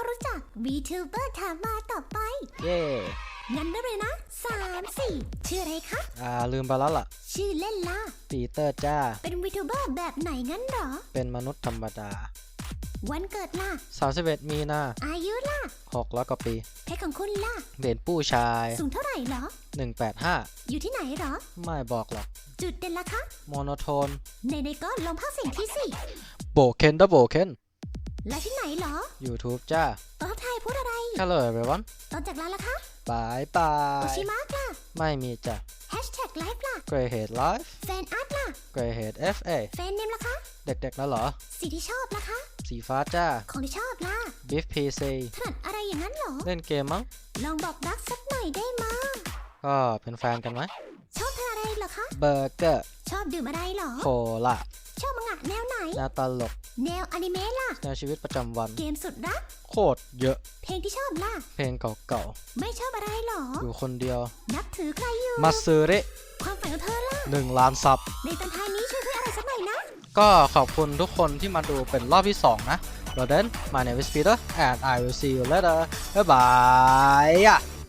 ความรู้จัก VTuber ถามมาต่อไป เย่งั้นได้เลยนะสามสี่ชื่ออะไรคะ อ่าลืมไปแล้วล่ะ ชื่อเล่นล่ะ ปีเตอร์จ้า เป็น VTuber แบบไหนงั้นเหรอ เป็นมนุษย์ธรรมดา วันเกิดล่ะ 31 มีนาอายุล่ะ600กว่าปี เพศของคุณล่ะ เด่นผู้ชาย สูงเท่าไหร่เหรอ 185 อยู่ที่ไหนเหรอ ไม่บอกหรอก จุดเด่นล่ะคะ โมโนโทน ในในๆก็ลองภาคเสียงที่สิโบเคนดับโบเคน และที่ไหนเหรอ YouTube จ้าตอนทักทายพูดอะไรแค่เลยไปวันตอนจากลาล่ะคะบายบาโอยชิมะล่ะไม่มีจ้ะแฮชแท็กไลฟ์ล่ะ Grey Head Life แฟนอาร์ตล่ะ Grey Head FA แฟนเนมล่ะคะ เด็กๆแล้วเหรอ สีที่ชอบล่ะคะ สีฟ้าจ้า ของที่ชอบล่ะ Beef PC ถนัดอะไรอย่างนั้นเหรอ เล่นเกมมั้ง ลองบอกรักสักหน่อยได้มาก็เป็นแฟนกันไหมชอบทานอะไรเหรอคะ เบอร์เกอร์ ชอบดื่มอะไรเหรอ โคลา ชอบมังงะแนวไหน แนวตลกแนวอนิเมะล่ะ แนวชีวิตประจำวัน เกมสุดรัก โคตรเยอะ เพลงที่ชอบล่ะ เพลงเก่าไม่ชอบอะไรเหรอ ๆ อยู่คนเดียว นับถือใครอยู่ มาซื้อริความฝันของเธอล่ะ หนึ่งล้านซับ ในตอนท้ายนี้ช่วยคุยอะไรสักหน่อยนะ ก็ขอบคุณทุกคนที่มาดูเป็นรอบที่ 2 นะ Well then my name is Peter and I will see you later bye bye